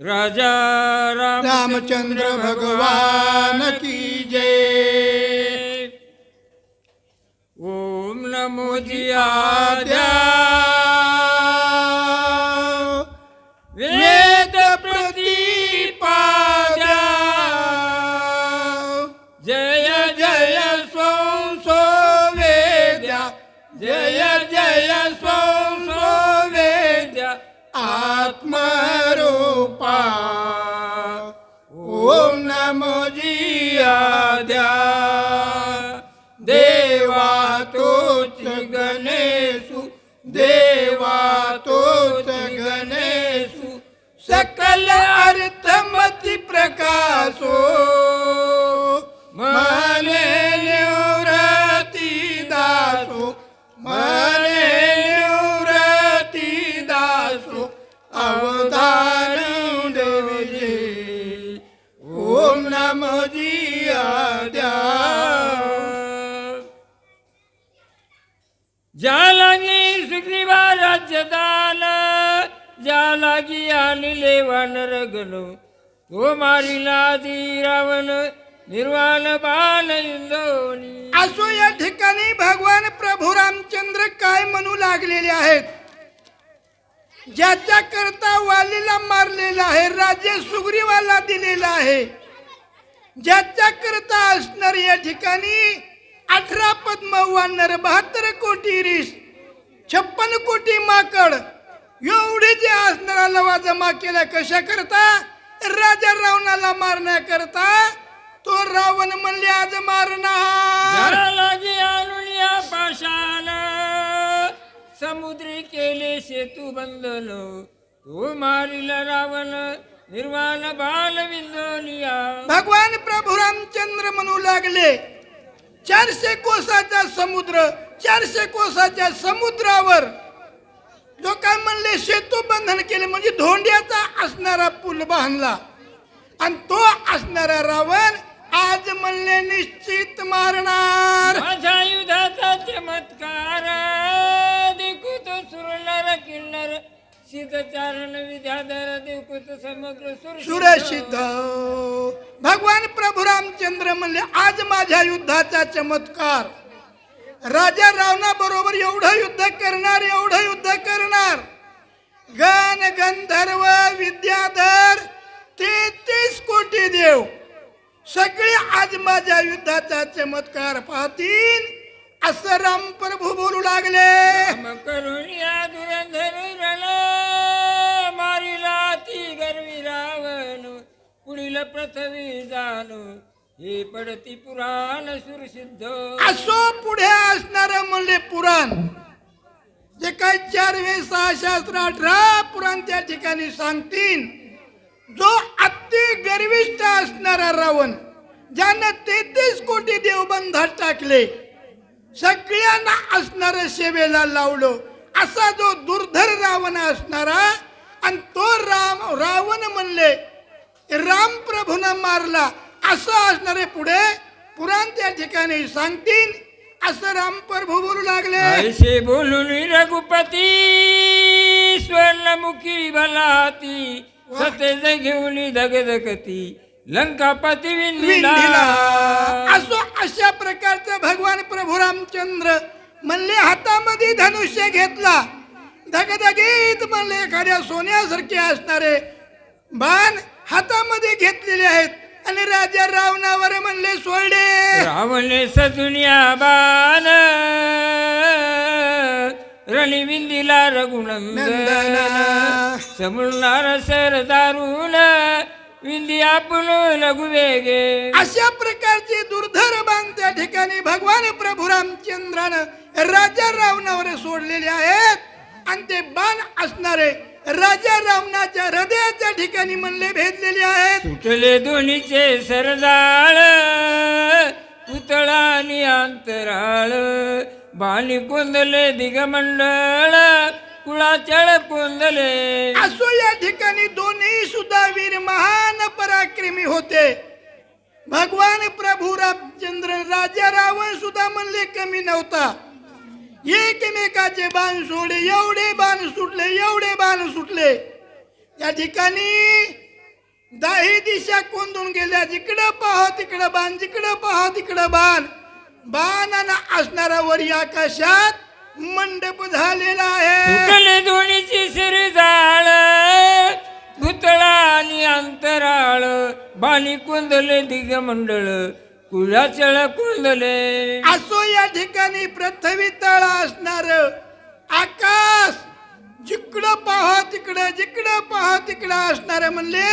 राजा राम रामचंद्र भगवान की जय। ओम नमो जियाद्या वेद प्रतिपाद्या। जय जय संसो वेद्या। जय जय संसो તોત ગણેશુ. સકલ અર્થમતિ પ્રકાશો. आणले वानर गण तो मारिला आधी रावण निर्वाण बाल इंदोनी. असो या ठिकाणी भगवान प्रभू रामचंद्र काय म्हणू लागलेले आहेत? ज्याच्या करता वालीला मारलेला आहे राजे सुग्रीवाला दिलेला आहे. ज्याच्या करता असणार या ठिकाणी अठरा पद्म वानर बहात्तर कोटी रीस छप्पन कोटी माकड एवढे जे असणारा लवा जमा केला कशा करता? राजा रावणाला मारण्याकरता तो रावण म्हणले आज मारणार. पाशान समुद्री केले सेतू बंधन तो मारिला रावण निर्वाण बाल विंदोनिया. भगवान प्रभू रामचंद्र म्हणू लागले चारशे कोसाचा समुद्र चारशे कोसाच्या समुद्रावर जो काय म्हणले सेतू बंधन केले म्हणजे धोंड्याचा असणारा पूल बांधला. आणि तो असणारा रावण आज म्हणले निश्चित मारणार. माझ्या युधाचा चमत्कार देखूत सुरनर किन्नर सिद्धचारण विद्याधर देखूत समग्र सुरसिद्ध. भगवान प्रभू रामचंद्र म्हणले आज माझ्या युद्धाचा चमत्कार. राजा रावणा बरोबर एवढं युद्ध करणार एवढं युद्ध करणार. गण गंधर्व विद्याधर तेहतीस कोटी देव. सगळे आज माझ्या युद्धाचा चमत्कार पाहतील. असं राम प्रभू बोलू लागले. करुणिया धुरंधर मारिला ती गर्वी रावण पुढील पृथ्वी जाणू. हे पडती पुराण सुरसिद्ध. असो पुढे असणार म्हणले पुराण. जे काय चार वे सहा शास्त्र अठरा पुराण त्या ठिकाणी सांगतील. जो अति गर्विष्ठ असणारा रावण ज्यानं तेहतीस कोटी देवबंधात टाकले सगळ्यांना असणार सेवेला लावलं असा जो दुर्धर रावण असणारा आणि तो राम रावण म्हणले राम प्रभून मारला असं असणारे पुढे पुराण त्या ठिकाणी सांगतील. असं राम प्रभू बोलू लागले. ऐसे बोलून रघुपती स्वर्णमुखी भलाती सतेज घेऊन धगधगती लंकापती असो अशा प्रकारचं भगवान प्रभू रामचंद्र म्हणले हातामध्ये धनुष्य घेतला. धगधगीत म्हणले एखाद्या सोन्यासारखे असणारे बाण हातामध्ये घेतलेले आहेत. आणि राजा रावणावर म्हणले सोडे. रावणे सजुनिया बाण रणविंदिला रघुनंदन नंदन. समुलनार सर दारुण विंदी आपण लघु वेगे अशा प्रकारचे दुर्धर बाण त्या ठिकाणी भगवान प्रभू रामचंद्रानं राजा रावणावर सोडलेले आहेत. आणि ते बाण असणारे राजा रावणाच्या हृदयाच्या ठिकाणी म्हणले भेदलेले आहेत. सुटले दोन्हीचे सरदाळ पुतळा आणि अंतराळ. बाणी कोंदले दिगमंडळ कुळाचळ कोंदले. असो या ठिकाणी दोन्ही सुद्धा वीर महान पराक्रमी होते. भगवान प्रभू रामचंद्र राजा रावण सुद्धा म्हणले कमी नव्हता. एकमेकाचे बाण सोडले एवढे बाण सुटले एवढे बाण सुटले. या ठिकाणी दाही दिशा कोंदून गेल्या जिकडं पाहा तिकडं बाण जिकडं पाहा तिकडं बाण. बाणानं असणारा वरी आकाशात मंडप झालेला आहे. दोन्हीची सिर जाळ भुतळा आणि अंतराळ. बाणी कोंदले दिगमंडळ कुळाचळ कोंदले असो या ठिकाणी पृथ्वी तळ असणार. आकाश जिकडं पाहा तिकडं जिकडं पाहा तिकडं असणार म्हणले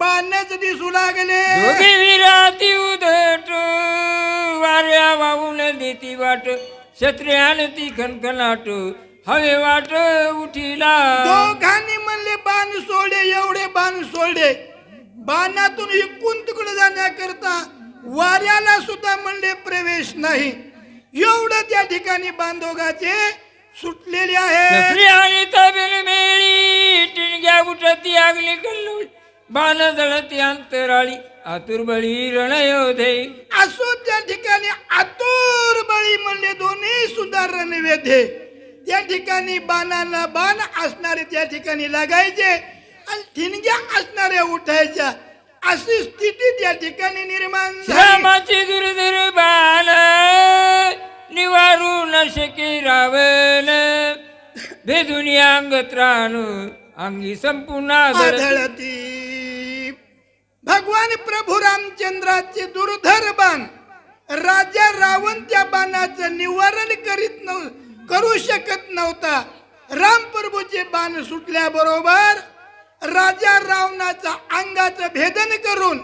बाणच दिसू लागले. विराती उदट वाऱ्या वाहून देती वाट क्षत्रियान ती खनखनाट हवे वाट उठीला. दोघांनी म्हणले बाण सोडे एवढे बाण सोडे. बाणातून इकून तिकडे जाण्याकरता वाऱ्याला सुद्धा म्हणले प्रवेश नाही. एवढं त्या ठिकाणी बांधोगाचे सुटलेले आहे. छत्री आणि तबेल मेळी टिणग्या उठती आगली कल्लोळ बाण जळती अंतराळी आतुर बळी रणयोधे. असो त्या ठिकाणी आतुर बळी म्हणले दोन्ही सुद्धा रणवेधे. त्या ठिकाणी बाणाला बाण असणारे त्या ठिकाणी लागायचे आणि ठिणग्या असणाऱ्या उठायच्या. अशी स्थिती त्या ठिकाणी निर्माण झाली. दुर्धर बाण निवारू न शके रावण भेदून अंग त्राण अंगी संपूर्ण भगवान प्रभू रामचंद्राचे दुर्धर बाण राजा रावण त्या बाणाचं निवारण करीत नव करू शकत नव्हता. राम प्रभूचे बाण सुटल्याबरोबर राजा रावणाचा अंगाचं भेदन करून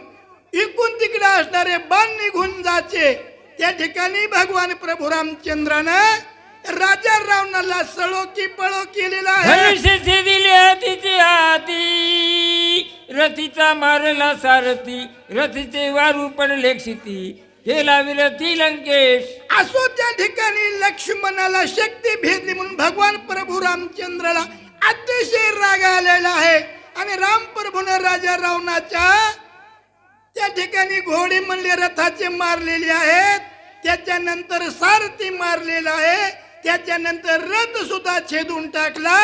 इकून तिकडे असणारे बाण निघून जाचे त्या ठिकाणी भगवान प्रभू रामचंद्रानं राजा रावणाला सळो की पळो केलेला आहे. रथीचा मारला सारथी रथीचे वारू पडले क्षिती. केला विरथी लंकेश असो त्या ठिकाणी लक्ष्मणाला शक्ती भेटली म्हणून भगवान प्रभू रामचंद्राला अतिशय राग आलेला आहे. आणि राम प्रभूने राजा रावणाच्या त्या ठिकाणी घोडे म्हणले रथाचे मारलेले आहेत. त्याच्यानंतर सारथी मारलेला आहे. त्याच्यानंतर रथ सुद्धा छेदून टाकला.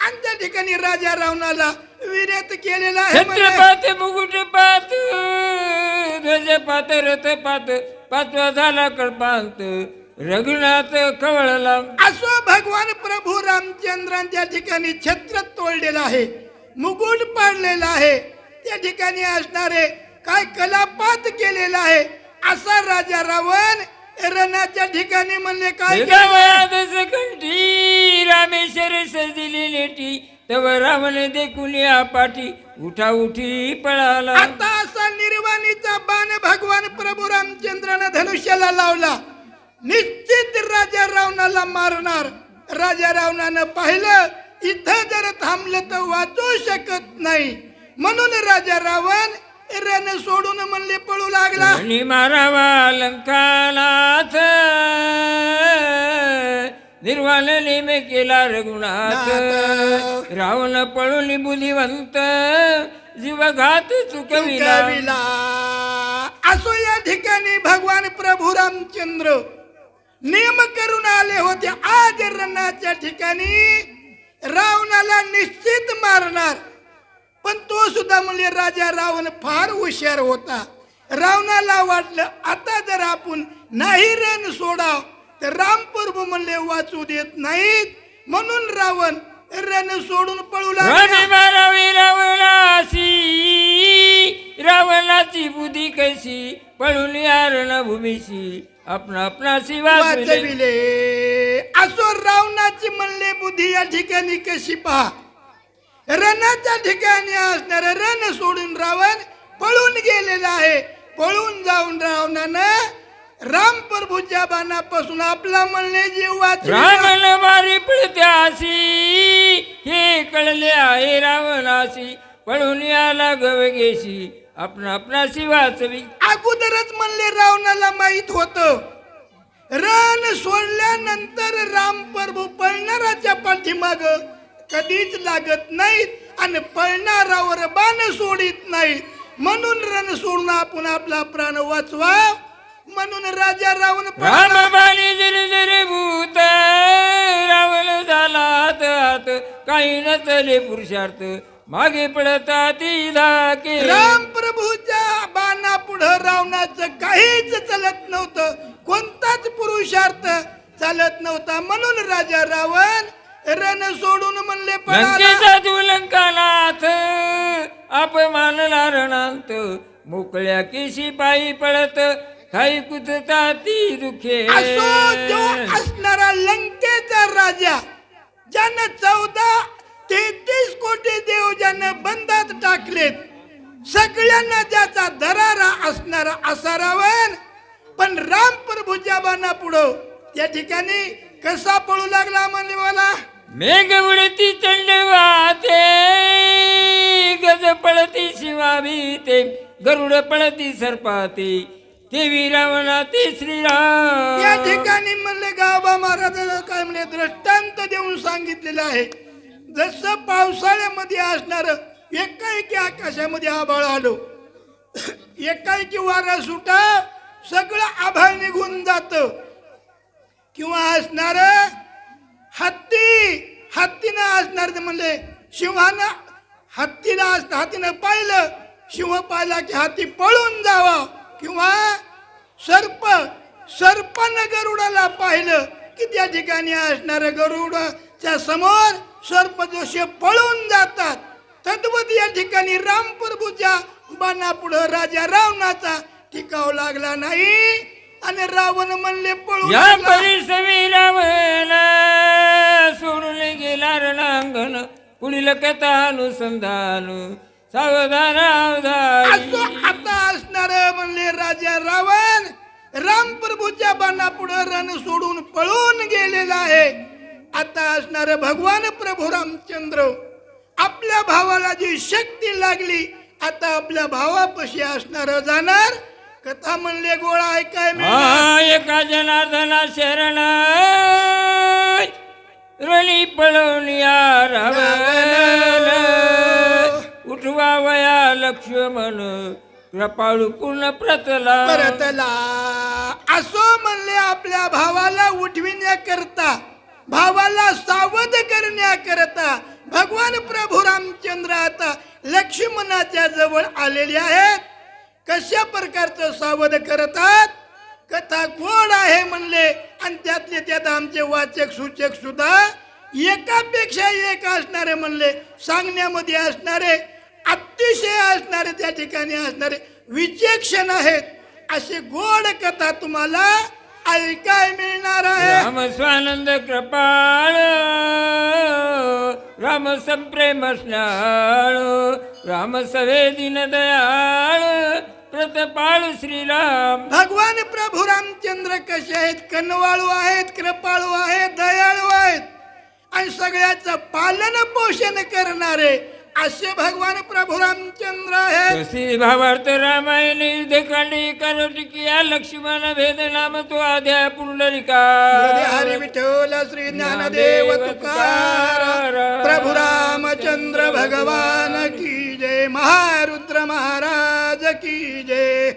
आणि त्या ठिकाणी राजा रावणाला विरत केलेला आहे मुकुट पात ध्वज पात रथ पात पाचवा झाला कल्पांत रघुनाथ कवळला असो भगवान प्रभू रामचंद्रान त्या ठिकाणी छत्र तोडलेलं आहे. मुकुट पाडलेला आहे. त्या ठिकाणी असणारे काय कलापात केलेला आहे. असा राजा रावण रणाच्या ठिकाणी म्हणले काय कंठी रामेश्वर सजली लेटी. तव रावण देखून या पाठी उठा उठी पळाला. आता असा निर्वाणीचा बाण भगवान प्रभू रामचंद्रानं धनुष्याला लावला. निश्चित राजा रावणाला मारणार. राजा रावणानं पाहिलं इथं जर थांबलं तर वाचू शकत नाही. म्हणून राजा रावण रण सोडून म्हणले पळू लागला. आणि मारावा लंकानाथ. निर्वाण नेमे केला रघुनाथ. रावण पळून बुद्धिवंत जीवघात चुकविला. चुकविला. असो या ठिकाणी भगवान प्रभू रामचंद्र. नियम करून आले होते. आज रणाच्या ठिकाणी रावणाला निश्चित मारणार. पण तो सुद्धा म्हणजे राजा रावण फार हुशार होता. रावणाला वाटलं आता जर आपण नाही रण सोडाव तर राम प्रभू म्हणले वाचू देत नाहीत. म्हणून रावण रण सोडून पळू लागला. रावणाची बुद्धी कशी? पळून या रणभूमीशी. आपणा आपणाशी वाचविले. असो रावणाची म्हणले बुद्धी या ठिकाणी कशी पहा. रणाच्या ठिकाणी असणार रण सोडून रावण पळून गेलेला आहे. पळून जाऊन रावणानं राम प्रभूच्या बाणापासून आपला म्हणले जीव वाचविला. रावण मारी पळत्यासी हे कळले आहे रावणासी पळून आला गवगेशी आपण आपणाशी वाचवी. अगोदरच म्हणले रावणाला माहीत होत. रण सोडल्यानंतर राम प्रभू पळणाराच्या पाठीमाग कधीच लागत नाहीत आणि पळणारावर बाण सोडित नाहीत. म्हणून रण सोडून आपण आपला प्राण वाचवा. म्हणून राजा रावण भूत रावण झाला हात हात काही न चले पुरुषार्थ. मागे पडता ती राम प्रभूच्या बाणा पुढं रावणाचं काहीच चालत नव्हतं. कोणताच पुरुषार्थ चालत नव्हता. म्हणून राजा रावण रण सोडून म्हणले लंकेचा लंकानाथ अपमानला रणांत मोकळ्या केशी पायी पळत काही कुतता ती दुखे. असो जो असणारा लंकेचा राजा ज्यानं चौदा तेहतीस कोटी देव ज्यानं बंदात टाकलेत सगळ्यांना ज्याचा दरारा असणारा असा रावण पण राम प्रभूच्या बाणा पुढं या ठिकाणी कसा पळू लागला म्हणजे मला मेघ उडती चंड गज पळती शिवा भीते गरुड पळती सर्पाते ते रावणा ते या श्रीराम ठिकाणी म्हणले गावबा महाराजाला काय म्हणजे दृष्टांत देऊन सांगितलेलं आहे. जसं पावसाळ्यामध्ये असणार एकाएकी आकाशामध्ये आभाळ आलो. एकाएकी वारा सुटा सगळं आभाळ निघून जात. किंवा असणार हत्ती हत्तीनं असणार ते म्हणले शिवानं हत्तीला असणार हत्तीनं पाहिलं शिव पाहिला की हत्ती पळून जावा. किंवा सर्प सर्पानं गरुडाला पाहिलं की त्या ठिकाणी असणाऱ्या गरुडाच्या समोर सर्प जोशी पळून जातात. तद्वत या ठिकाणी रामप्रभूच्या बाणापुढं राजा रावणाचा टिकाव लागला नाही आणि रावण म्हणले पळू या लागला. परिसवी रावण सोडून गेला रणांगण पुढील कथा अनुसंधान सावधान असो अवधानी. आता असणार म्हणले राजा रावण. राम प्रभूच्या बाणा पुढे रण सोडून पळून गेलेला आहे. आता असणार भगवान प्रभू रामचंद्र. आपल्या भावाला जी शक्ती लागली आता आपल्या भावापाशी असणार जाणार कथा म्हणले गोळा ऐकाय हा एका जनार्दना शरण रणी पळवलिया रावण. उठवा वया लक्ष्मण कृपाळू पूर्ण प्रतला. परतला. असो म्हणले आपल्या भावाला उठविण्याकरता भावाला सावध करण्याकरता भगवान प्रभू रामचंद्र आता लक्ष्मणाच्या जवळ आलेले आहेत. कशा प्रकारचं सावध करतात? कथा गोड आहे म्हणले? आणि त्यातले त्यात आमचे वाचक सूचक सुद्धा एकापेक्षा एक असणारे म्हणले. सांगण्यामध्ये असणारे अतिशय असणारे त्या ठिकाणी असणारे विचक्षण आहेत. असे गोड कथा तुम्हाला ऐकाय मिळणार आहे. स्वानंद कृपाळ राम संप्रेम स्नाळू राम सवे दिन दयाळ प्रतपाळ श्रीराम। भगवान प्रभू रामचंद्र कसे आहेत? कनवाळू आहेत कृपाळू आहेत दयाळू आहेत। आणि सगळ्याचं पालन पोषण करणारे असे भगवान प्रभू रामचंद्र आहेत श्री भावार्थ रामायण युद्धकांडी करोटिकिया लक्ष्मण भेद नाम तो आद्या हृदय पुंडलिका हरी विठ्ठल श्री ज्ञानदेव तुकार प्रभु रामचंद्र भगवान की जय। महारुद्र महाराज की जय।